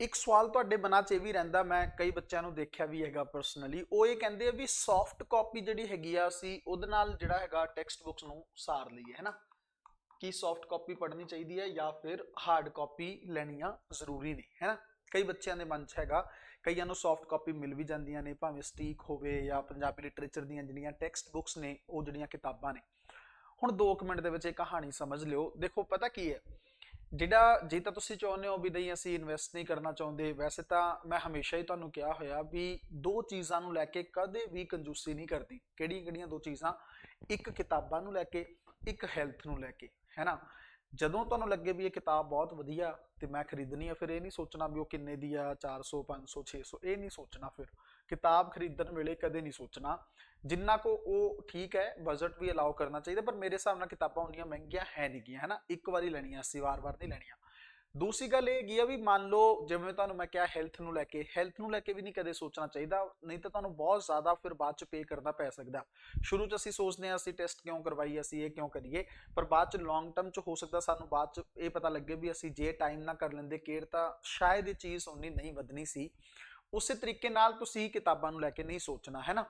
ਇੱਕ ਸਵਾਲ ਤੁਹਾਡੇ ਮਨਾਂ 'ਚ ਇਹ ਵੀ ਰਹਿੰਦਾ, ਮੈਂ ਕਈ ਬੱਚਿਆਂ ਨੂੰ ਦੇਖਿਆ ਵੀ ਹੈਗਾ ਪਰਸਨਲੀ ਉਹ ਇਹ ਕਹਿੰਦੇ ਆ ਵੀ ਸੌਫਟ ਕਾਪੀ ਜਿਹੜੀ ਹੈਗੀ ਆ ਅਸੀਂ ਉਹਦੇ ਨਾਲ ਜਿਹੜਾ ਹੈਗਾ ਟੈਕਸਟ ਬੁੱਕਸ ਨੂੰ ਸਾਰ ਲਈਏ, ਹੈ ਨਾ? ਕੀ ਸੌਫਟ ਕਾਪੀ ਪੜ੍ਹਨੀ ਚਾਹੀਦੀ ਹੈ ਜਾਂ ਫਿਰ ਹਾਰਡ ਕਾਪੀ ਲੈਣੀਆਂ ਜ਼ਰੂਰੀ ਨੇ, ਹੈ ਨਾ? ਕਈ ਬੱਚਿਆਂ ਦੇ ਮਨ 'ਚ ਹੈਗਾ, ਕਈਆਂ ਨੂੰ ਸੌਫਟ ਕਾਪੀ ਮਿਲ ਵੀ ਜਾਂਦੀਆਂ ਨੇ, ਭਾਵੇਂ ਸਟੀਕ ਹੋਵੇ ਜਾਂ ਪੰਜਾਬੀ ਲਿਟਰੇਚਰ ਦੀਆਂ ਜਿਹੜੀਆਂ ਟੈਕਸਟ ਬੁੱਕਸ ਨੇ, ਉਹ ਜਿਹੜੀਆਂ ਕਿਤਾਬਾਂ ਨੇ। ਹੁਣ 2 ਮਿੰਟ ਦੇ ਵਿੱਚ ਇਹ ਕਹਾਣੀ ਸਮਝ ਲਿਓ। ਦੇਖੋ, ਪਤਾ ਕੀ ਹੈ? ਜਿਹੜਾ ਜੇ ਤਾਂ ਤੁਸੀਂ ਚਾਹੁੰਦੇ ਹੋ ਵੀ ਨਹੀਂ ਅਸੀਂ ਇਨਵੈਸਟ ਨਹੀਂ ਕਰਨਾ ਚਾਹੁੰਦੇ, ਵੈਸੇ ਤਾਂ ਮੈਂ ਹਮੇਸ਼ਾ ਹੀ ਤੁਹਾਨੂੰ ਕਿਹਾ ਹੋਇਆ ਵੀ ਦੋ ਚੀਜ਼ਾਂ ਨੂੰ ਲੈ ਕੇ ਕਦੇ ਵੀ ਕੰਜੂਸੀ ਨਹੀਂ ਕਰਦੀ ਕਿਹੜੀਆਂ ਕਿਹੜੀਆਂ ਦੋ ਚੀਜ਼ਾਂ? ਇੱਕ ਕਿਤਾਬਾਂ ਨੂੰ ਲੈ ਕੇ, ਇੱਕ ਹੈਲਥ ਨੂੰ ਲੈ ਕੇ ਹੈ ਨਾ ਜਦੋਂ ਤੁਹਾਨੂੰ ਲੱਗੇ ਵੀ ਇਹ ਕਿਤਾਬ ਬਹੁਤ ਵਧੀਆ ਤੇ ਮੈਂ ਖਰੀਦਣੀ ਆ, ਫਿਰ ਇਹ ਨਹੀਂ ਸੋਚਣਾ ਵੀ ਉਹ ਕਿੰਨੇ ਦੀ ਆ 400 500 600 ਇਹ ਨਹੀਂ ਸੋਚਣਾ ਫਿਰ। ਕਿਤਾਬ ਖਰੀਦਣ ਵੇਲੇ ਕਦੇ ਨਹੀਂ ਸੋਚਣਾ। ਜਿੰਨਾ ਕੋ ਉਹ ਠੀਕ ਹੈ ਬਜਟ ਵੀ ਅਲਾਉ ਕਰਨਾ ਚਾਹੀਦਾ, ਪਰ ਮੇਰੇ ਹਿਸਾਬ ਨਾਲ ਕਿਤਾਬਾਂ ਉਨੀਆਂ ਮਹਿੰਗੀਆਂ ਹੈ ਨਹੀਂ ਗੀਆਂ, ਹਨਾ? ਇੱਕ ਵਾਰੀ ਲੈਣੀਆਂ ਸੀ ਵਾਰ-ਵਾਰ ਨਹੀਂ ਲੈਣੀਆਂ। ਦੂਸਰੀ ਗੱਲ ਇਹ ਹੈਗੀ ਆ ਵੀ ਮੰਨ ਲਓ, ਜਿਵੇਂ ਤੁਹਾਨੂੰ ਮੈਂ ਕਿਹਾ ਹੈਲਥ ਨੂੰ ਲੈ ਕੇ ਹੈਲਥ ਨੂੰ ਲੈ ਕੇ ਵੀ ਨਹੀਂ ਕਦੇ ਸੋਚਣਾ ਚਾਹੀਦਾ, ਨਹੀਂ ਤਾਂ ਤੁਹਾਨੂੰ ਬਹੁਤ ਜ਼ਿਆਦਾ ਫਿਰ ਬਾਅਦ ਚ ਪੇ ਕਰਨਾ ਪੈ ਸਕਦਾ। ਸ਼ੁਰੂ ਚ ਅਸੀਂ ਸੋਚਦੇ ਹਾਂ, ਅਸੀਂ ਟੈਸਟ ਕਿਉਂ ਕਰਵਾਈਏ ਅਸੀਂ ਇਹ ਕਿਉਂ ਕਰੀਏ, ਪਰ ਬਾਅਦ ਚ ਲੌਂਗ ਟਰਮ ਚ ਹੋ ਸਕਦਾ, ਸਾਨੂੰ ਬਾਅਦ ਚ ਇਹ ਪਤਾ ਲੱਗੇ ਵੀ ਅਸੀਂ ਜੇ ਟਾਈਮ ਨਾ ਕਰ ਲੈਂਦੇ ਕੇਅਰ ਤਾਂ ਸ਼ਾਇਦ ਇਹ ਚੀਜ਼ ਉਨੀ ਨਹੀਂ ਵਧਣੀ ਸੀ। ਉਸੇ ਤਰੀਕੇ ਨਾਲ ਤੁਸੀਂ ਕਿਤਾਬਾਂ ਨੂੰ ਲੈ ਕੇ ਨਹੀਂ ਸੋਚਣਾ, ਹੈ ਨਾ?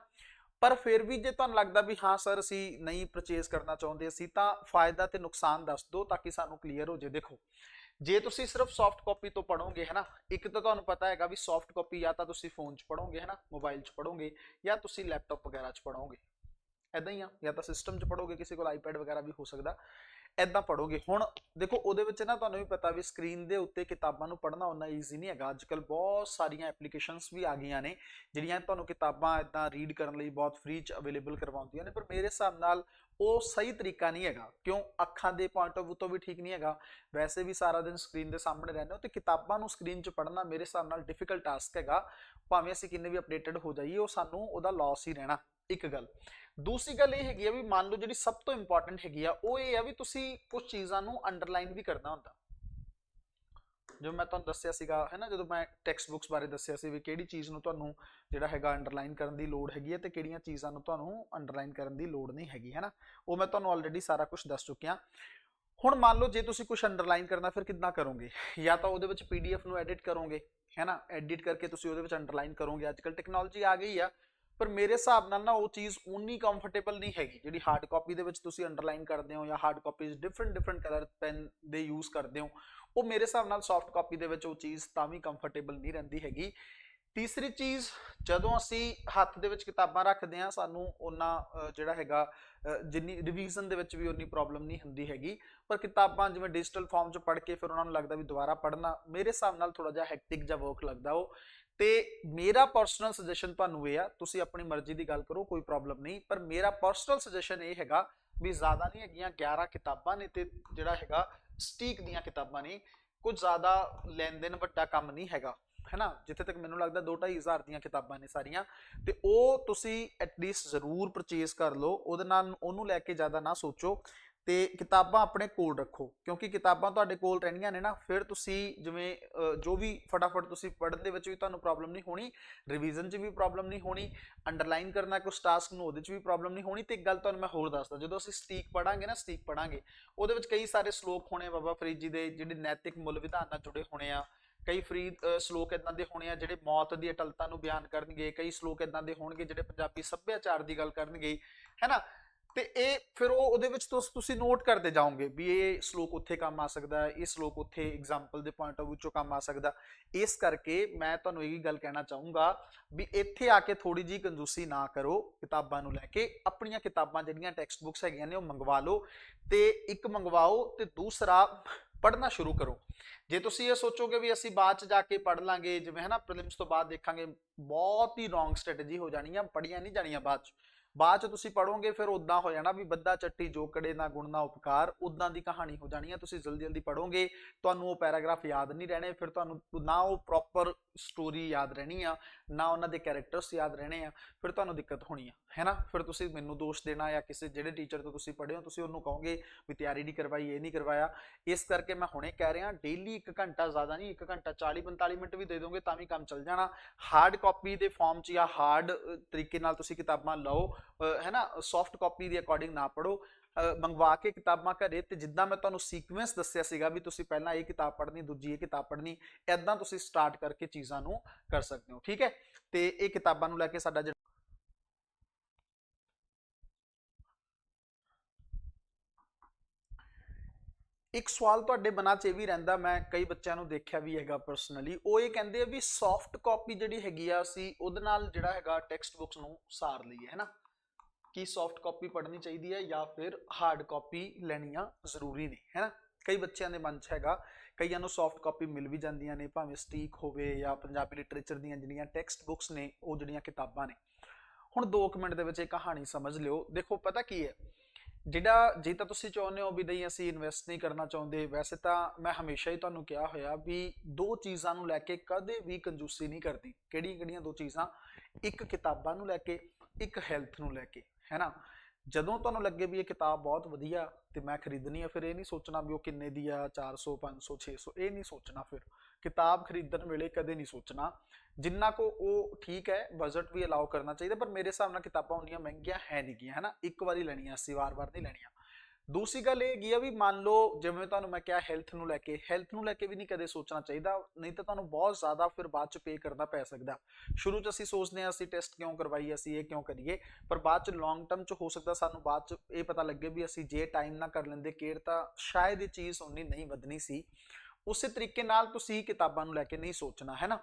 ਪਰ ਫਿਰ ਵੀ ਜੇ ਤੁਹਾਨੂੰ ਲੱਗਦਾ ਵੀ ਹਾਂ ਸਰ, ਅਸੀਂ ਨਹੀਂ ਪਰਚੇਸ ਕਰਨਾ ਚਾਹੁੰਦੇ, ਅਸੀਂ ਤਾਂ ਫਾਇਦਾ ਤੇ ਨੁਕਸਾਨ ਦੱਸ ਦਿਓ ਤਾਂ ਕਿ ਸਾਨੂੰ ਕਲੀਅਰ ਹੋ ਜੇ। ਦੇਖੋ, ਜੇ ਤੁਸੀਂ ਸਿਰਫ ਸੌਫਟ ਕਾਪੀ ਤੋਂ ਪੜੋਗੇ ਹੈ ਨਾ ਇੱਕ ਤਾਂ ਤੁਹਾਨੂੰ ਪਤਾ ਹੈਗਾ ਵੀ ਸੌਫਟ ਕਾਪੀ ਜਾਂ ਤਾਂ ਤੁਸੀਂ ਫੋਨ 'ਚ ਪੜੋਗੇ ਹੈ ਨਾ ਮੋਬਾਈਲ 'ਚ ਪੜੋਗੇ ਜਾਂ ਤੁਸੀਂ ਲੈਪਟਾਪ ਵਗੈਰਾ 'ਚ ਪੜੋਗੇ ਐਦਾਂ ਹੀ ਆ, ਜਾਂ ਤਾਂ ਸਿਸਟਮ 'ਚ ਪੜੋਗੇ ਕਿਸੇ ਕੋਲ ਆਈਪੈਡ ਵਗੈਰਾ ਵੀ ਹੋ ਸਕਦਾ। ਐਦਾਂ ਪੜੋਗੇ ਹੁਣ ਦੇਖੋ, ਉਹਦੇ ਵਿੱਚ ਨਾ ਤੁਹਾਨੂੰ ਵੀ ਪਤਾ ਵੀ ਸਕਰੀਨ ਦੇ ਉੱਤੇ ਕਿਤਾਬਾਂ ਨੂੰ ਪੜ੍ਹਨਾ ਉਨਾ ਈਜ਼ੀ ਨਹੀਂ ਹੈਗਾ। ਅੱਜਕੱਲ ਬਹੁਤ ਸਾਰੀਆਂ ਐਪਲੀਕੇਸ਼ਨਸ ਵੀ ਆ ਗਈਆਂ ਨੇ, ਜਿਹੜੀਆਂ ਤੁਹਾਨੂੰ ਕਿਤਾਬਾਂ ਇਦਾਂ ਰੀਡ ਕਰਨ ਲਈ ਬਹੁਤ ਫ੍ਰੀ ਚ ਅਵੇਲੇਬਲ ਕਰਵਾਉਂਦੀਆਂ ਨੇ, ਪਰ ਮੇਰੇ ਹਿਸਾਬ ਨਾਲ ਉਹ ਸਹੀ ਤਰੀਕਾ ਨਹੀਂ ਹੈਗਾ। ਕਿਉਂ? ਅੱਖਾਂ ਦੇ ਪੁਆਇੰਟ ਆਫ View ਤੋਂ ਵੀ ਠੀਕ ਨਹੀਂ ਹੈਗਾ। ਵੈਸੇ ਵੀ ਸਾਰਾ ਦਿਨ ਸਕਰੀਨ ਦੇ ਸਾਹਮਣੇ ਰਹਿੰਦੇ ਹੋ ਤੇ ਕਿਤਾਬਾਂ ਨੂੰ ਸਕਰੀਨ 'ਚ ਪੜ੍ਹਨਾ ਮੇਰੇ ਹਿਸਾਬ ਨਾਲ ਡਿਫਿਕਲਟ ਟਾਸਕ ਹੈਗਾ। ਭਾਵੇਂ ਅਸੀਂ ਕਿੰਨੇ ਵੀ ਅਪਡੇਟਡ ਹੋ ਜਾਈਏ, ਉਹ ਸਾਨੂੰ ਉਹਦਾ ਲਾਸ ਹੀ ਰਹਿਣਾ। ਇੱਕ ਗੱਲ। ਦੂਸਰੀ ਗੱਲ ਇਹ ਹੈਗੀ ਆ ਵੀ ਮੰਨ ਲਓ ਜਿਹੜੀ ਸਭ ਤੋਂ ਇੰਪੋਰਟੈਂਟ ਹੈਗੀ ਆ, ਉਹ ਇਹ ਆ ਵੀ ਤੁਸੀਂ ਕੁਝ ਚੀਜ਼ਾਂ ਨੂੰ ਅੰਡਰਲਾਈਨ ਵੀ ਕਰਨਾ ਹੁੰਦਾ। ਜੋ ਮੈਂ ਤੁਹਾਨੂੰ ਦੱਸਿਆ ਸੀਗਾ ਹੈ ਨਾ ਜਦੋਂ ਮੈਂ ਟੈਕਸਟ ਬੁੱਕਸ ਬਾਰੇ ਦੱਸਿਆ ਸੀ ਵੀ ਕਿਹੜੀ ਚੀਜ਼ ਨੂੰ ਤੁਹਾਨੂੰ ਜਿਹੜਾ ਹੈਗਾ ਅੰਡਰਲਾਈਨ ਕਰਨ ਦੀ ਲੋੜ ਹੈਗੀ ਹੈ ਤੇ ਕਿਹੜੀਆਂ ਚੀਜ਼ਾਂ ਨੂੰ ਤੁਹਾਨੂੰ ਅੰਡਰਲਾਈਨ ਕਰਨ ਦੀ ਲੋੜ ਨਹੀਂ ਹੈਗੀ ਹੈ ਨਾ ਉਹ ਮੈਂ ਤੁਹਾਨੂੰ ਆਲਰੇਡੀ ਸਾਰਾ ਕੁਝ ਦੱਸ ਚੁੱਕਿਆ। ਹੁਣ ਮੰਨ ਲਓ ਜੇ ਤੁਸੀਂ ਕੁਝ ਅੰਡਰਲਾਈਨ ਕਰਨਾ, ਫਿਰ ਕਿੱਦਾਂ ਕਰੋਗੇ? ਜਾਂ ਤਾਂ ਉਹਦੇ ਵਿੱਚ ਪੀਡੀਐਫ ਨੂੰ ਐਡਿਟ ਕਰੋਗੇ ਹੈ ਨਾ ਐਡਿਟ ਕਰਕੇ ਤੁਸੀਂ ਉਹਦੇ ਵਿੱਚ ਅੰਡਰਲਾਈਨ ਕਰੋਗੇ। ਅੱਜਕੱਲ ਟੈਕਨੋਲੋਜੀ ਆ ਗਈ ਆ। ਪਰ ਮੇਰੇ ਹਿਸਾਬ ਨਾਲ ਨਾ ਉਹ ਚੀਜ਼ ਉਨੀ ਕੰਫਰਟੇਬਲ ਨਹੀਂ ਹੈਗੀ, ਜਿਹੜੀ ਹਾਰਡ ਕਾਪੀ ਦੇ ਵਿੱਚ ਤੁਸੀਂ ਅੰਡਰਲਾਈਨ ਕਰਦੇ ਹੋ ਜਾਂ hard copies different different colour pen ਦੇ ਯੂਜ਼ ਕਰਦੇ ਹੋ, ਉਹ ਮੇਰੇ ਹਿਸਾਬ ਨਾਲ ਸੌਫਟ ਕਾਪੀ ਦੇ ਵਿੱਚ ਉਹ ਚੀਜ਼ ਤਾਂ ਵੀ ਕੰਫਰਟੇਬਲ ਨਹੀਂ ਰਹਿੰਦੀ ਹੈਗੀ। ਤੀਸਰੀ ਚੀਜ਼, ਜਦੋਂ ਅਸੀਂ ਹੱਥ ਦੇ ਵਿੱਚ ਕਿਤਾਬਾਂ ਰੱਖਦੇ ਹਾਂ, ਸਾਨੂੰ ਉਹਨਾਂ ਜਿਹੜਾ ਹੈਗਾ ਜਿੰਨੀ ਰਿਵੀਜ਼ਨ ਦੇ ਵਿੱਚ ਵੀ ਉਨੀ ਪ੍ਰੋਬਲਮ ਨਹੀਂ ਹੁੰਦੀ ਹੈਗੀ। ਪਰ ਕਿਤਾਬਾਂ ਜਿਵੇਂ ਡਿਜੀਟਲ ਫਾਰਮ 'ਚ ਪੜ੍ਹ ਕੇ ਫਿਰ ਉਹਨਾਂ ਨੂੰ ਲੱਗਦਾ ਵੀ ਦੁਬਾਰਾ ਪੜ੍ਹਨਾ, ਮੇਰੇ ਹਿਸਾਬ ਨਾਲ ਥੋੜਾ ਜਿਹਾ ਹੈਕਟਿਕ ਜਿਹਾ ਵਰਕ ਲੱਗਦਾ ਉਹ। ਤੇ ਮੇਰਾ ਪਰਸਨਲ ਸੁਜੈਸ਼ਨ ਤੁਹਾਨੂੰ ਇਹ ਆ, ਤੁਸੀਂ ਆਪਣੀ ਮਰਜ਼ੀ ਦੀ ਗੱਲ ਕਰੋ, ਕੋਈ ਪ੍ਰੋਬਲਮ ਨਹੀਂ, ਪਰ ਮੇਰਾ ਪਰਸਨਲ ਸੁਜੈਸ਼ਨ ਇਹ ਹੈਗਾ ਵੀ ਜ਼ਿਆਦਾ ਨਹੀਂ ਹੈਗੀਆਂ 11 ਕਿਤਾਬਾਂ ਨੇ ਤੇ ਜਿਹੜਾ ਹੈਗਾ ਸਟੀਕ ਦੀਆਂ ਕਿਤਾਬਾਂ ਨੇ, ਕੁਝ ਜ਼ਿਆਦਾ ਲੈਣ ਦੇਣ ਵੱਡਾ ਕੰਮ ਨਹੀਂ ਹੈਗਾ, ਹੈਨਾ? ਜਿੱਥੇ ਤੱਕ ਮੈਨੂੰ ਲੱਗਦਾ 2.5 ਹਜ਼ਾਰ ਦੀਆਂ ਕਿਤਾਬਾਂ ਨੇ ਸਾਰੀਆਂ, ਤੇ ਉਹ ਤੁਸੀਂ ਐਟਲੀਸਟ ਜ਼ਰੂਰ ਪਰਚੇਸ ਕਰ ਲਓ, ਉਹਦੇ ਨਾਲ ਉਹਨੂੰ ਲੈ ਕੇ ਜ਼ਿਆਦਾ ਨਾ ਸੋਚੋ ਤੇ ਕਿਤਾਬਾਂ ਆਪਣੇ ਕੋਲ ਰੱਖੋ, ਕਿਉਂਕਿ ਕਿਤਾਬਾਂ ਤੁਹਾਡੇ ਕੋਲ ਰਹਿਣੀਆਂ ਨੇ ਨਾ, ਫਿਰ ਤੁਸੀਂ ਜਿਵੇਂ ਜੋ ਵੀ ਫਟਾਫਟ ਤੁਸੀਂ ਪੜ੍ਹਨ ਦੇ ਵਿੱਚ ਵੀ ਤੁਹਾਨੂੰ ਪ੍ਰੋਬਲਮ ਨਹੀਂ ਹੋਣੀ ਰਿਵੀਜ਼ਨ 'ਚ ਵੀ ਪ੍ਰੋਬਲਮ ਨਹੀਂ ਹੋਣੀ ਅੰਡਰਲਾਈਨ ਕਰਨਾ ਕੁਝ ਟਾਸਕ ਨੂੰ ਉਹਦੇ 'ਚ ਵੀ ਪ੍ਰੋਬਲਮ ਨਹੀਂ ਹੋਣੀ, ਤੇ ਇੱਕ ਗੱਲ ਤੁਹਾਨੂੰ ਮੈਂ ਹੋਰ ਦੱਸਦਾ, ਜਦੋਂ ਅਸੀਂ ਸਟੀਕ ਪੜਾਂਗੇ ਨਾ, ਸਟੀਕ ਪੜਾਂਗੇ ਉਹਦੇ ਵਿੱਚ ਕਈ ਸਾਰੇ ਸ਼ਲੋਕ ਹੋਣੇ ਬਾਬਾ ਫਰੀਦ ਜੀ ਦੇ, ਜਿਹੜੇ ਨੈਤਿਕ ਮੁੱਲ ਵਿਧਾਨ ਨਾਲ ਜੁੜੇ ਹੋਣੇ ਆ, ਕਈ ਫਰੀਦ ਸ਼ਲੋਕ ਇਦਾਂ ਦੇ ਹੋਣੇ ਆ ਜਿਹੜੇ ਮੌਤ ਦੀ ਅਟਲਤਾ ਨੂੰ ਬਿਆਨ ਕਰਨਗੇ, ਕਈ ਸ਼ਲੋਕ ਇਦਾਂ ਦੇ ਹੋਣਗੇ ਜਿਹੜੇ ਪੰਜਾਬੀ ਸੱਭਿਆਚਾਰ ਦੀ ਗੱਲ ਕਰਨਗੇ ਹੈਨਾ ਤੇ ਇਹ ਫਿਰ ਉਹ ਉਹਦੇ ਵਿੱਚ ਤੁਸੀਂ ਨੋਟ ਕਰਦੇ ਜਾਓਗੇ ਵੀ ਇਹ ਸ਼ਲੋਕ ਉੱਥੇ ਕੰਮ ਆ ਸਕਦਾ, ਇਹ ਸ਼ਲੋਕ ਉੱਥੇ ਐਗਜ਼ਾਮਪਲ ਦੇ ਪੁਆਇੰਟ ਆਫ ਵਿਊ ਚੋਂ ਕੰਮ ਆ ਸਕਦਾ। ਇਸ ਕਰਕੇ ਮੈਂ ਤੁਹਾਨੂੰ ਇਹ ਗੱਲ ਕਹਿਣਾ ਚਾਹੂੰਗਾ ਵੀ ਇੱਥੇ ਆ ਕੇ ਥੋੜੀ ਜੀ ਕੰਜੂਸੀ ਨਾ ਕਰੋ, ਕਿਤਾਬਾਂ ਨੂੰ ਲੈ ਕੇ। ਆਪਣੀਆਂ ਕਿਤਾਬਾਂ ਜਿਹੜੀਆਂ ਟੈਕਸਟ ਬੁੱਕਸ ਹੈਗੀਆਂ ਨੇ ਉਹ ਮੰਗਵਾ ਲਓ ਤੇ ਇੱਕ ਮੰਗਵਾਓ ਤੇ ਦੂਸਰਾ ਪੜ੍ਹਨਾ ਸ਼ੁਰੂ ਕਰੋ। ਜੇ ਤੁਸੀਂ ਇਹ ਸੋਚੋਗੇ ਵੀ ਅਸੀਂ ਬਾਅਦ ਚ ਜਾ ਕੇ ਪੜ੍ਹ ਲਾਂਗੇ, ਜਿਵੇਂ ਹੈ ਨਾ ਪ੍ਰੀਲਿਮਸ ਤੋਂ ਬਾਅਦ ਦੇਖਾਂਗੇ, ਬਹੁਤ ਹੀ ਰੋਂਗ ਸਟ੍ਰੈਟਜੀ ਹੋ ਜਾਣੀ ਆ ਪੜੀਆਂ ਨਹੀਂ ਜਾਣੀਆਂ ਬਾਅਦ ਚ। ਬਾਅਦ ਚ ਤੁਸੀਂ ਪੜੋਗੇ ਫਿਰ ਉਦਾਂ ਹੋ ਜਾਣਾ ਵੀ ਬੱਦਾ ਚੱਟੀ ਜੋਕੜੇ ਨਾ ਗੁਣ ਨਾ ਉਪਕਾਰ ਉਦਾਂ ਦੀ ਕਹਾਣੀ ਹੋ ਜਾਣੀ ਆ, ਤੁਸੀਂ ਜਲਦੀ ਜਲਦੀ ਪੜੋਗੇ ਤੁਹਾਨੂੰ ਉਹ ਪੈਰਾਗ੍ਰਾਫ ਯਾਦ ਨਹੀਂ ਰਹਿਣੇ, ਫਿਰ ਤੁਹਾਨੂੰ ਨਾ ਉਹ ਪ੍ਰੋਪਰ ਸਟੋਰੀ ਯਾਦ ਰਹਿਣੀ ਆ, ਨਾ ਉਹਨਾਂ ਦੇ ਕੈਰੈਕਟਰਸ ਯਾਦ ਰਹਿਣੇ ਆ, ਫਿਰ ਤੁਹਾਨੂੰ ਦਿੱਕਤ ਹੋਣੀ ਆ, ਹੈਨਾ? ਫਿਰ ਤੁਸੀਂ ਮੈਨੂੰ ਦੋਸ਼ ਦੇਣਾ ਜਾਂ ਕਿਸੇ ਜਿਹੜੇ ਟੀਚਰ ਤੋਂ ਤੁਸੀਂ ਪੜ੍ਹੇ ਹੋ, ਤੁਸੀਂ ਉਹਨੂੰ ਕਹੋਗੇ ਵੀ ਤਿਆਰੀ ਨਹੀਂ ਕਰਵਾਈ, ਇਹ ਨਹੀਂ ਕਰਵਾਇਆ। ਇਸ ਕਰਕੇ ਮੈਂ ਹੁਣੇ ਕਹਿ ਰਿਹਾ ਡੇਲੀ 1 ਘੰਟਾ ਜ਼ਿਆਦਾ ਨਹੀਂ 1 ਘੰਟਾ 40 45 ਮਿੰਟ ਵੀ ਦੇ ਦੋਗੇ ਤਾਂ ਵੀ ਕੰਮ ਚੱਲ ਜਾਣਾ। ਹਾਰਡ ਕਾਪੀ ਦੇ ਫਾਰਮ 'ਚ ਜਾਂ ਹਾਰਡ ਤਰੀਕੇ ਨਾਲ ਤੁਸੀਂ ਕਿਤਾਬਾਂ ਲਓ ਹੈ ਨਾ ਸੌਫਟ ਕਾਪੀ ਦੇ ਅਕੋਰਡਿੰਗ ਨਾ ਪੜੋ ਮੰਗਵਾ ਕੇ ਕਿਤਾਬਾਂ ਘਰੇ ਤੇ ਜਿੱਦਾਂ ਮੈਂ ਤੁਹਾਨੂੰ ਸੀਕੁਐਂਸ ਦੱਸਿਆ ਸੀਗਾ ਵੀ ਤੁਸੀਂ ਪਹਿਲਾਂ ਇਹ ਕਿਤਾਬ ਪੜ੍ਹਨੀ, ਦੂਜੀ ਇਹ ਕਿਤਾਬ ਪੜ੍ਹਨੀ ਐਦਾਂ ਤੁਸੀਂ ਸਟਾਰਟ ਕਰਕੇ ਚੀਜ਼ਾਂ ਨੂੰ ਕਰ ਸਕਦੇ ਹੋ, ਠੀਕ ਹੈ? ਤੇ ਇਹ ਕਿਤਾਬਾਂ ਨੂੰ ਲੈ ਕੇ ਸਾਡਾ ਜਿਹੜਾ ਇੱਕ ਸਵਾਲ ਤੁਹਾਡੇ ਮਨਾਂ 'ਚ ਇਹ ਵੀ ਰਹਿੰਦਾ, ਮੈਂ ਕਈ ਬੱਚਿਆਂ ਨੂੰ ਦੇਖਿਆ ਵੀ ਹੈਗਾ ਪਰਸਨਲੀ ਉਹ ਇਹ ਕਹਿੰਦੇ ਆ ਵੀ ਸੌਫਟ ਕਾਪੀ ਜਿਹੜੀ ਹੈਗੀ ਆ ਅਸੀਂ ਉਹਦੇ ਨਾਲ ਜਿਹੜਾ ਹੈਗਾ ਟੈਕਸਟ ਬੁੱਕਸ ਨੂੰ ਸਾਰ ਲਈਏ, ਹੈ ਨਾ? ਕਿ ਸੌਫਟ ਕਾਪੀ ਪੜ੍ਹਨੀ ਚਾਹੀਦੀ ਹੈ ਜਾਂ ਫਿਰ ਹਾਰਡ ਕਾਪੀ ਲੈਣੀਆਂ ਜ਼ਰੂਰੀ ਨੇ, ਹੈ ਨਾ? ਕਈ ਬੱਚਿਆਂ ਦੇ ਮਨ 'ਚ ਹੈਗਾ, ਕਈਆਂ ਨੂੰ ਸੌਫਟ ਕਾਪੀ ਮਿਲ ਵੀ ਜਾਂਦੀਆਂ ਨੇ, ਭਾਵੇਂ ਸਟੀਕ ਹੋਵੇ ਜਾਂ ਪੰਜਾਬੀ ਲਿਟਰੇਚਰ ਦੀਆਂ ਜਿਹੜੀਆਂ ਟੈਕਸਟ ਬੁੱਕਸ ਨੇ, ਉਹ ਜਿਹੜੀਆਂ ਕਿਤਾਬਾਂ ਨੇ। ਹੁਣ 2 ਮਿੰਟ ਦੇ ਵਿੱਚ ਇਹ ਕਹਾਣੀ ਸਮਝ ਲਿਓ। ਦੇਖੋ, ਪਤਾ ਕੀ ਹੈ? ਜਿਹੜਾ, ਜੇ ਤਾਂ ਤੁਸੀਂ ਚਾਹੁੰਦੇ ਹੋ ਵੀ ਨਹੀਂ ਅਸੀਂ ਇਨਵੈਸਟ ਨਹੀਂ ਕਰਨਾ ਚਾਹੁੰਦੇ, ਵੈਸੇ ਤਾਂ ਮੈਂ ਹਮੇਸ਼ਾ ਹੀ ਤੁਹਾਨੂੰ ਕਿਹਾ ਹੋਇਆ ਵੀ ਦੋ ਚੀਜ਼ਾਂ ਨੂੰ ਲੈ ਕੇ ਕਦੇ ਵੀ ਕੰਜੂਸੀ ਨਹੀਂ ਕਰਦੀ ਕਿਹੜੀਆਂ ਕਿਹੜੀਆਂ ਦੋ ਚੀਜ਼ਾਂ? ਇੱਕ ਕਿਤਾਬਾਂ ਨੂੰ ਲੈ ਕੇ, ਇੱਕ ਹੈਲਥ ਨੂੰ ਲੈ ਕੇ। ਹੈ ਨਾ ਜਦੋਂ ਤੁਹਾਨੂੰ ਲੱਗੇ ਵੀ ਇਹ ਕਿਤਾਬ ਬਹੁਤ ਵਧੀਆ ਤੇ ਮੈਂ ਖਰੀਦਣੀ ਆ, ਫਿਰ ਇਹ ਨਹੀਂ ਸੋਚਣਾ ਵੀ ਉਹ ਕਿੰਨੇ ਦੀ ਆ 400 500 600 ਇਹ ਨਹੀਂ ਸੋਚਣਾ ਫਿਰ। ਕਿਤਾਬ ਖਰੀਦਣ ਵੇਲੇ ਕਦੇ ਨਹੀਂ ਸੋਚਣਾ। ਜਿੰਨਾ ਕੋ ਉਹ ਠੀਕ ਹੈ ਬਜਟ ਵੀ ਅਲਾਉ ਕਰਨਾ ਚਾਹੀਦਾ, ਪਰ ਮੇਰੇ ਹਿਸਾਬ ਨਾਲ ਕਿਤਾਬਾਂ ਹੁੰਦੀਆਂ ਮਹਿੰਗੀਆਂ ਹੈ ਨਹੀਂ ਹੈ ਨਾ ਇੱਕ ਵਾਰੀ ਲੈਣੀਆਂ, ਅਸੀਂ ਵਾਰ-ਵਾਰ ਨਹੀਂ ਲੈਣੀਆਂ। ਦੂਸਰੀ ਗੱਲ ਇਹ ਹੈਗੀ ਆ ਵੀ ਮੰਨ ਲਓ ਜਿਵੇਂ ਤੁਹਾਨੂੰ ਮੈਂ ਕਿਹਾ ਹੈਲਥ ਨੂੰ ਲੈ ਕੇ ਹੈਲਥ ਨੂੰ ਲੈ ਕੇ ਵੀ ਨਹੀਂ ਕਦੇ ਸੋਚਣਾ ਚਾਹੀਦਾ, ਨਹੀਂ ਤਾਂ ਤੁਹਾਨੂੰ ਬਹੁਤ ਜ਼ਿਆਦਾ ਫਿਰ ਬਾਅਦ ਚ ਪੇ ਕਰਨਾ ਪੈ ਸਕਦਾ। ਸ਼ੁਰੂ ਚ ਅਸੀਂ ਸੋਚਦੇ ਹਾਂ, ਅਸੀਂ ਟੈਸਟ ਕਿਉਂ ਕਰਵਾਈਏ ਅਸੀਂ ਇਹ ਕਿਉਂ ਕਰੀਏ, ਪਰ ਬਾਅਦ ਚ ਲੌਂਗ ਟਰਮ ਚ ਹੋ ਸਕਦਾ, ਸਾਨੂੰ ਬਾਅਦ ਚ ਇਹ ਪਤਾ ਲੱਗੇ ਵੀ ਅਸੀਂ ਜੇ ਟਾਈਮ ਨਾ ਕਰ ਲੈਂਦੇ ਕੇਅਰ ਤਾਂ ਸ਼ਾਇਦ ਇਹ ਚੀਜ਼ ਉਨੀ ਨਹੀਂ ਵਧਣੀ ਸੀ। ਉਸੇ ਤਰੀਕੇ ਨਾਲ ਤੁਸੀਂ ਕਿਤਾਬਾਂ ਨੂੰ ਲੈ ਕੇ ਨਹੀਂ ਸੋਚਣਾ, ਹੈ ਨਾ?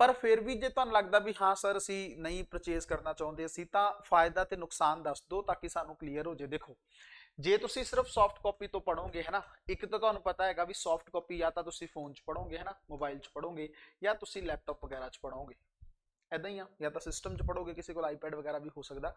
ਪਰ ਫਿਰ ਵੀ ਜੇ ਤੁਹਾਨੂੰ ਲੱਗਦਾ ਵੀ ਹਾਂ ਸਰ ਅਸੀਂ ਨਹੀਂ ਪਰਚੇਸ ਕਰਨਾ ਚਾਹੁੰਦੇ, ਅਸੀਂ ਤਾਂ ਫਾਇਦਾ ਤੇ ਨੁਕਸਾਨ ਦੱਸ ਦਿਓ ਤਾਂ ਕਿ ਸਾਨੂੰ ਕਲੀਅਰ ਹੋ ਜੇ ਦੇਖੋ ਜੇ ਤੁਸੀਂ ਸਿਰਫ ਸੌਫਟ ਕਾਪੀ ਤੋਂ ਪੜੋਗੇ ਹੈ ਨਾ ਇੱਕ ਤਾਂ ਤੁਹਾਨੂੰ ਪਤਾ ਹੈਗਾ ਵੀ ਸੌਫਟ ਕਾਪੀ ਜਾਂ ਤਾਂ ਤੁਸੀਂ ਫੋਨ 'ਚ ਪੜੋਗੇ ਹੈ ਨਾ ਮੋਬਾਈਲ 'ਚ ਪੜੋਗੇ ਜਾਂ ਤੁਸੀਂ ਲੈਪਟਾਪ ਵਗੈਰਾ 'ਚ ਪੜੋਗੇ ਐਦਾਂ ਹੀ ਆ, ਜਾਂ ਤਾਂ ਸਿਸਟਮ 'ਚ ਪੜੋਗੇ ਕਿਸੇ ਕੋਲ ਆਈਪੈਡ ਵਗੈਰਾ ਵੀ ਹੋ ਸਕਦਾ।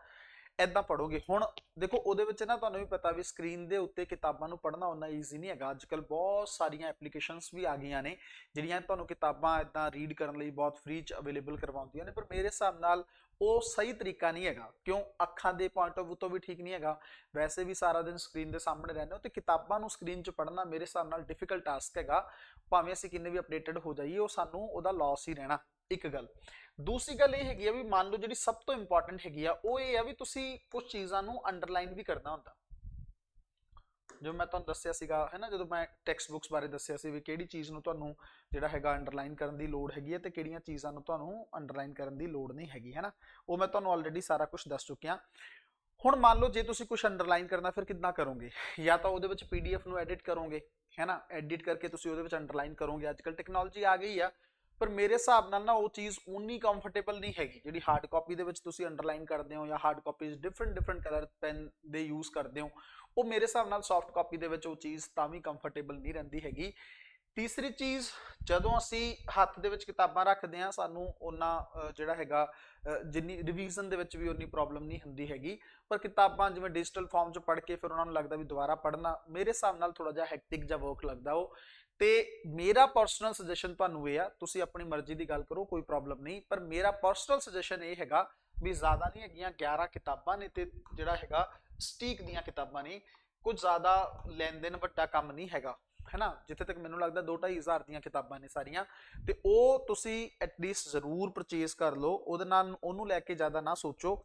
ਐਦਾਂ ਪੜੋਗੇ ਹੁਣ ਦੇਖੋ, ਉਹਦੇ ਵਿੱਚ ਨਾ ਤੁਹਾਨੂੰ ਵੀ ਪਤਾ ਵੀ ਸਕਰੀਨ ਦੇ ਉੱਤੇ ਕਿਤਾਬਾਂ ਨੂੰ ਪੜ੍ਹਨਾ ਉਨਾ ਈਜ਼ੀ ਨਹੀਂ ਹੈਗਾ। ਅੱਜਕੱਲ ਬਹੁਤ ਸਾਰੀਆਂ ਐਪਲੀਕੇਸ਼ਨਸ ਵੀ ਆ ਗਈਆਂ ਨੇ, ਜਿਹੜੀਆਂ ਤੁਹਾਨੂੰ ਕਿਤਾਬਾਂ ਇਦਾਂ ਰੀਡ ਕਰਨ ਲਈ ਬਹੁਤ ਫ੍ਰੀ ਚ ਅਵੇਲੇਬਲ ਕਰਵਾਉਂਦੀਆਂ ਨੇ, ਪਰ ਮੇਰੇ ਹਿਸਾਬ ਨਾਲ ਉਹ ਸਹੀ ਤਰੀਕਾ ਨਹੀਂ ਹੈਗਾ। ਕਿਉਂ? ਅੱਖਾਂ ਦੇ ਪੁਆਇੰਟ ਆਫ View ਤੋਂ ਵੀ ਠੀਕ ਨਹੀਂ ਹੈਗਾ। ਵੈਸੇ ਵੀ ਸਾਰਾ ਦਿਨ ਸਕਰੀਨ ਦੇ ਸਾਹਮਣੇ ਰਹਿੰਦੇ ਹੋ ਤੇ ਕਿਤਾਬਾਂ ਨੂੰ ਸਕਰੀਨ 'ਚ ਪੜ੍ਹਨਾ ਮੇਰੇ ਹਿਸਾਬ ਨਾਲ ਡਿਫਿਕਲਟ ਟਾਸਕ ਹੈਗਾ। ਭਾਵੇਂ ਅਸੀਂ ਕਿੰਨੇ ਵੀ ਅਪਡੇਟਡ ਹੋ ਜਾਈਏ, ਉਹ ਸਾਨੂੰ ਉਹਦਾ ਲਾਸ ਹੀ ਰਹਿਣਾ। ਇੱਕ ਗੱਲ। ਦੂਸਰੀ ਗੱਲ ਇਹ ਹੈਗੀ ਆ ਵੀ ਮੰਨ ਲਓ ਜਿਹੜੀ ਸਭ ਤੋਂ ਇੰਪੋਰਟੈਂਟ ਹੈਗੀ ਆ, ਉਹ ਇਹ ਆ ਵੀ ਤੁਸੀਂ ਕੁਝ ਚੀਜ਼ਾਂ ਨੂੰ ਅੰਡਰਲਾਈਨ ਵੀ ਕਰਨਾ ਹੁੰਦਾ। ਜੋ ਮੈਂ ਤੁਹਾਨੂੰ ਦੱਸਿਆ ਸੀਗਾ ਹੈ ਨਾ ਜਦੋਂ ਮੈਂ ਟੈਕਸਟ ਬੁੱਕਸ ਬਾਰੇ ਦੱਸਿਆ ਸੀ ਵੀ ਕਿਹੜੀ ਚੀਜ਼ ਨੂੰ ਤੁਹਾਨੂੰ ਜਿਹੜਾ ਹੈਗਾ ਅੰਡਰਲਾਈਨ ਕਰਨ ਦੀ ਲੋੜ ਹੈਗੀ ਹੈ ਤੇ ਕਿਹੜੀਆਂ ਚੀਜ਼ਾਂ ਨੂੰ ਤੁਹਾਨੂੰ ਅੰਡਰਲਾਈਨ ਕਰਨ ਦੀ ਲੋੜ ਨਹੀਂ ਹੈਗੀ ਹੈ ਨਾ ਉਹ ਮੈਂ ਤੁਹਾਨੂੰ ਆਲਰੇਡੀ ਸਾਰਾ ਕੁਝ ਦੱਸ ਚੁੱਕਿਆ। ਹੁਣ ਮੰਨ ਲਓ ਜੇ ਤੁਸੀਂ ਕੁਝ ਅੰਡਰਲਾਈਨ ਕਰਨਾ, ਫਿਰ ਕਿੱਦਾਂ ਕਰੋਗੇ? ਜਾਂ ਤਾਂ ਉਹਦੇ ਵਿੱਚ ਪੀਡੀਐਫ ਨੂੰ ਐਡਿਟ ਕਰੋਗੇ ਹੈ ਨਾ ਐਡਿਟ ਕਰਕੇ ਤੁਸੀਂ ਉਹਦੇ ਵਿੱਚ ਅੰਡਰਲਾਈਨ ਕਰੋਗੇ। ਅੱਜਕੱਲ ਟੈਕਨੋਲੋਜੀ ਆ ਗਈ ਆ। ਪਰ ਮੇਰੇ ਹਿਸਾਬ ਨਾਲ ਨਾ ਉਹ ਚੀਜ਼ ਉਨੀ ਕੰਫਰਟੇਬਲ ਨਹੀਂ ਹੈਗੀ, ਜਿਹੜੀ ਹਾਰਡ ਕਾਪੀ ਦੇ ਵਿੱਚ ਤੁਸੀਂ ਅੰਡਰਲਾਈਨ ਕਰਦੇ ਹੋ ਜਾਂ hard copies different different colour pen ਦੇ ਯੂਜ਼ ਕਰਦੇ ਹੋ, ਉਹ ਮੇਰੇ ਹਿਸਾਬ ਨਾਲ ਸੌਫਟ ਕਾਪੀ ਦੇ ਵਿੱਚ ਉਹ ਚੀਜ਼ ਤਾਂ ਵੀ ਕੰਫਰਟੇਬਲ ਨਹੀਂ ਰਹਿੰਦੀ ਹੈਗੀ। ਤੀਸਰੀ ਚੀਜ਼, ਜਦੋਂ ਅਸੀਂ ਹੱਥ ਦੇ ਵਿੱਚ ਕਿਤਾਬਾਂ ਰੱਖਦੇ ਹਾਂ, ਸਾਨੂੰ ਉਹਨਾਂ ਜਿਹੜਾ ਹੈਗਾ ਜਿੰਨੀ ਰਿਵੀਜ਼ਨ ਦੇ ਵਿੱਚ ਵੀ ਉਨੀ ਪ੍ਰੋਬਲਮ ਨਹੀਂ ਹੁੰਦੀ ਹੈਗੀ। ਪਰ ਕਿਤਾਬਾਂ ਜਿਵੇਂ ਡਿਜੀਟਲ ਫਾਰਮ 'ਚ ਪੜ੍ਹ ਕੇ ਫਿਰ ਉਹਨਾਂ ਨੂੰ ਲੱਗਦਾ ਵੀ ਦੁਬਾਰਾ ਪੜ੍ਹਨਾ, ਮੇਰੇ ਹਿਸਾਬ ਨਾਲ ਥੋੜਾ ਜਿਹਾ ਹੈਕਟਿਕ ਜਿਹਾ ਵਰਕ ਲੱਗਦਾ ਉਹ। ਤੇ ਮੇਰਾ ਪਰਸਨਲ ਸੁਜੈਸ਼ਨ ਤੁਹਾਨੂੰ ਇਹ ਆ, ਤੁਸੀਂ ਆਪਣੀ ਮਰਜ਼ੀ ਦੀ ਗੱਲ ਕਰੋ, ਕੋਈ ਪ੍ਰੋਬਲਮ ਨਹੀਂ, ਪਰ ਮੇਰਾ ਪਰਸਨਲ ਸੁਜੈਸ਼ਨ ਇਹ ਹੈਗਾ ਵੀ ਜ਼ਿਆਦਾ ਨਹੀਂ ਹੈਗੀਆਂ 11 ਕਿਤਾਬਾਂ ਨੇ ਤੇ ਜਿਹੜਾ ਹੈਗਾ ਸਟੀਕ ਦੀਆਂ ਕਿਤਾਬਾਂ ਨੇ, ਕੁਝ ਜ਼ਿਆਦਾ ਲੈਣ ਦੇਣ ਵੱਡਾ ਕੰਮ ਨਹੀਂ ਹੈਗਾ, ਹੈਨਾ? ਜਿੱਥੇ ਤੱਕ ਮੈਨੂੰ ਲੱਗਦਾ 2.5 ਹਜ਼ਾਰ ਦੀਆਂ ਕਿਤਾਬਾਂ ਨੇ ਸਾਰੀਆਂ, ਤੇ ਉਹ ਤੁਸੀਂ ਐਟਲੀਸਟ ਜ਼ਰੂਰ ਪਰਚੇਸ ਕਰ ਲਓ, ਉਹਦੇ ਨਾਲ ਉਹਨੂੰ ਲੈ ਕੇ ਜ਼ਿਆਦਾ ਨਾ ਸੋਚੋ।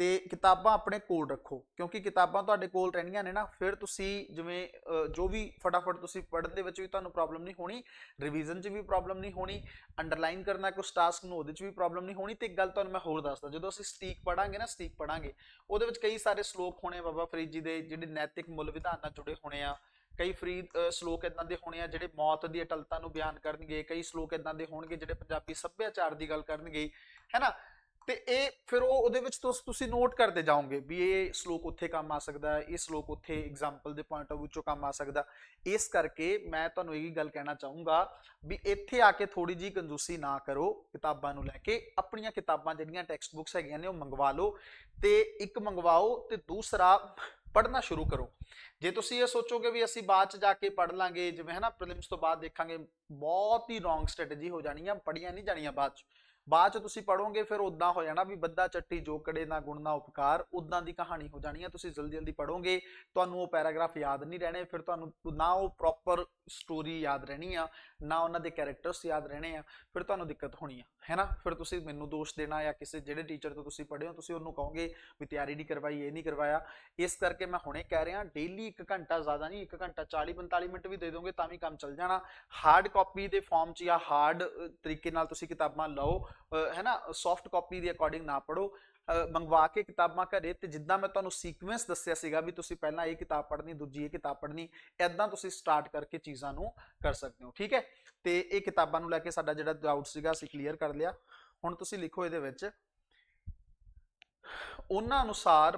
ਤੇ ਕਿਤਾਬਾਂ ਆਪਣੇ ਕੋਲ ਰੱਖੋ, ਕਿਉਂਕਿ ਕਿਤਾਬਾਂ ਤੁਹਾਡੇ ਕੋਲ ਰਹਿਣੀਆਂ ਨੇ ਨਾ, ਫਿਰ ਤੁਸੀਂ ਜਿਵੇਂ ਜੋ ਵੀ ਫਟਾਫਟ ਤੁਸੀਂ ਪੜ੍ਹਨ ਦੇ ਵਿੱਚ ਵੀ ਤੁਹਾਨੂੰ ਪ੍ਰੋਬਲਮ ਨਹੀਂ ਹੋਣੀ ਰਿਵੀਜ਼ਨ 'ਚ ਵੀ ਪ੍ਰੋਬਲਮ ਨਹੀਂ ਹੋਣੀ ਅੰਡਰਲਾਈਨ ਕਰਨਾ ਕੁਝ ਟਾਸਕ ਨੂੰ ਉਹਦੇ 'ਚ ਵੀ ਪ੍ਰੋਬਲਮ ਨਹੀਂ ਹੋਣੀ, ਤੇ ਇੱਕ ਗੱਲ ਤੁਹਾਨੂੰ ਮੈਂ ਹੋਰ ਦੱਸਦਾ, ਜਦੋਂ ਅਸੀਂ ਸਟੀਕ ਪੜਾਂਗੇ ਨਾ, ਸਟੀਕ ਪੜਾਂਗੇ ਉਹਦੇ ਵਿੱਚ ਕਈ ਸਾਰੇ ਸ਼ਲੋਕ ਹੋਣੇ ਆ ਬਾਬਾ ਫਰੀਦ ਜੀ ਦੇ, ਜਿਹੜੇ ਨੈਤਿਕ ਮੁੱਲ ਵਿਧਾਨ ਨਾਲ ਜੁੜੇ ਹੋਣੇ ਆ, ਕਈ ਫਰੀਦ ਸ਼ਲੋਕ ਇਦਾਂ ਦੇ ਹੋਣੇ ਆ, ਜਿਹੜੇ ਮੌਤ ਦੀ ਅਟਲਤਾ ਨੂੰ ਬਿਆਨ ਕਰਨਗੇ, ਕਈ ਸ਼ਲੋਕ ਇਦਾਂ ਦੇ ਹੋਣਗੇ, ਜਿਹੜੇ ਪੰਜਾਬੀ ਸੱਭਿਆਚਾਰ ਦੀ ਗੱਲ ਕਰਨਗੇ ਹੈਨਾ ਤੇ ਇਹ ਫਿਰ ਉਹ ਉਹਦੇ ਵਿੱਚ ਤੁਸ- ਤੁਸੀਂ ਨੋਟ ਕਰਦੇ ਜਾਓਗੇ ਵੀ ਇਹ ਸ਼ਲੋਕ ਉੱਥੇ ਕੰਮ ਆ ਸਕਦਾ ਹੈ ਇਹ ਸ਼ਲੋਕ ਉੱਥੇ ਐਗਜ਼ਾਮਪਲ ਦੇ ਪੁਆਇੰਟ ਆਫ ਵਿਊ ਚੋਂ ਕੰਮ ਆ ਸਕਦਾ। ਇਸ ਕਰਕੇ ਮੈਂ ਤੁਹਾਨੂੰ ਇਹ ਗੱਲ ਕਹਿਣਾ ਚਾਹੂੰਗਾ ਵੀ ਇੱਥੇ ਆ ਕੇ ਥੋੜੀ ਜੀ ਕੰਜੂਸੀ ਨਾ ਕਰੋ, ਕਿਤਾਬਾਂ ਨੂੰ ਲੈ ਕੇ। ਆਪਣੀਆਂ ਕਿਤਾਬਾਂ ਜਿਹੜੀਆਂ ਟੈਕਸਟ ਬੁੱਕਸ ਹੈਗੀਆਂ ਨੇ ਉਹ ਮੰਗਵਾ ਲਓ ਤੇ ਇੱਕ ਮੰਗਵਾਓ ਤੇ ਦੂਸਰਾ ਪੜ੍ਹਨਾ ਸ਼ੁਰੂ ਕਰੋ। ਜੇ ਤੁਸੀਂ ਇਹ ਸੋਚੋਗੇ ਵੀ ਅਸੀਂ ਬਾਅਦ ਚ ਜਾ ਕੇ ਪੜ੍ਹ ਲਾਂਗੇ, ਜਿਵੇਂ ਹੈ ਨਾ ਪ੍ਰੀਲਿਮਸ ਤੋਂ ਬਾਅਦ ਦੇਖਾਂਗੇ, ਬਹੁਤ ਹੀ ਰੋਂਗ ਸਟ੍ਰੈਟਜੀ ਹੋ ਜਾਣੀ ਆ ਪੜੀਆਂ ਨਹੀਂ ਜਾਣੀਆਂ ਬਾਅਦ ਚ। ਬਾਅਦ ਚ ਤੁਸੀਂ ਪੜੋਗੇ ਫਿਰ ਉਦਾਂ ਹੋ ਜਾਣਾ ਵੀ ਬੱਦਾ ਚੱਟੀ ਜੋਕੜੇ ਨਾ ਗੁਣ ਨਾ ਉਪਕਾਰ ਉਦਾਂ ਦੀ ਕਹਾਣੀ ਹੋ ਜਾਣੀ ਆ, ਤੁਸੀਂ ਜਲਦੀ ਜਲਦੀ ਪੜੋਗੇ ਤੁਹਾਨੂੰ ਉਹ ਪੈਰਾਗ੍ਰਾਫ ਯਾਦ ਨਹੀਂ ਰਹਿਣੇ, ਫਿਰ ਤੁਹਾਨੂੰ ਨਾ ਉਹ ਪ੍ਰੋਪਰ ਸਟੋਰੀ ਯਾਦ ਰਹਿਣੀ ਆ, ਨਾ ਉਹਨਾਂ ਦੇ ਕੈਰੈਕਟਰਸ ਯਾਦ ਰਹਿਣੇ ਆ, ਫਿਰ ਤੁਹਾਨੂੰ ਦਿੱਕਤ ਹੋਣੀ ਆ, ਹੈਨਾ? ਫਿਰ ਤੁਸੀਂ ਮੈਨੂੰ ਦੋਸ਼ ਦੇਣਾ ਜਾਂ ਕਿਸੇ ਜਿਹੜੇ ਟੀਚਰ ਤੋਂ ਤੁਸੀਂ ਪੜ੍ਹੇ ਹੋ, ਤੁਸੀਂ ਉਹਨੂੰ ਕਹੋਗੇ ਵੀ ਤਿਆਰੀ ਨਹੀਂ ਕਰਵਾਈ, ਇਹ ਨਹੀਂ ਕਰਵਾਇਆ। ਇਸ ਕਰਕੇ ਮੈਂ ਹੁਣੇ ਕਹਿ ਰਿਹਾ ਡੇਲੀ 1 ਘੰਟਾ ਜ਼ਿਆਦਾ ਨਹੀਂ 1 ਘੰਟਾ 40 45 ਮਿੰਟ ਵੀ ਦੇ ਦੋਗੇ ਤਾਂ ਵੀ ਕੰਮ ਚੱਲ ਜਾਣਾ। ਹਾਰਡ ਕਾਪੀ ਦੇ ਫਾਰਮ 'ਚ ਜਾਂ ਹਾਰਡ ਤਰੀਕੇ ਨਾਲ ਤੁਸੀਂ ਕਿਤਾਬਾਂ ਲਓ ਹੈ ਨਾ ਸੌਫਟ ਕਾਪੀ ਦੇ ਅਕੋਰਡਿੰਗ ਨਾ ਪੜੋ ਮੰਗਵਾ ਕੇ ਕਿਤਾਬਾਂ ਘਰੇ ਤੇ ਜਿੱਦਾਂ ਮੈਂ ਤੁਹਾਨੂੰ ਸੀਕੁਐਂਸ ਦੱਸਿਆ ਸੀਗਾ ਵੀ ਤੁਸੀਂ ਪਹਿਲਾਂ ਇਹ ਕਿਤਾਬ ਪੜ੍ਹਨੀ, ਦੂਜੀ ਇਹ ਕਿਤਾਬ ਪੜ੍ਹਨੀ ਐਦਾਂ ਤੁਸੀਂ ਸਟਾਰਟ ਕਰਕੇ ਚੀਜ਼ਾਂ ਨੂੰ ਕਰ ਸਕਦੇ ਹੋ, ਠੀਕ ਹੈ? ਤੇ ਇਹ ਕਿਤਾਬਾਂ ਨੂੰ ਲੈ ਕੇ ਸਾਡਾ ਜਿਹੜਾ ਡਾਊਟ ਸੀਗਾ ਅਸੀਂ ਕਲੀਅਰ ਕਰ ਲਿਆ। ਹੁਣ ਤੁਸੀਂ ਲਿਖੋ ਇਹਦੇ ਵਿੱਚ। ਉਹਨਾਂ ਅਨੁਸਾਰ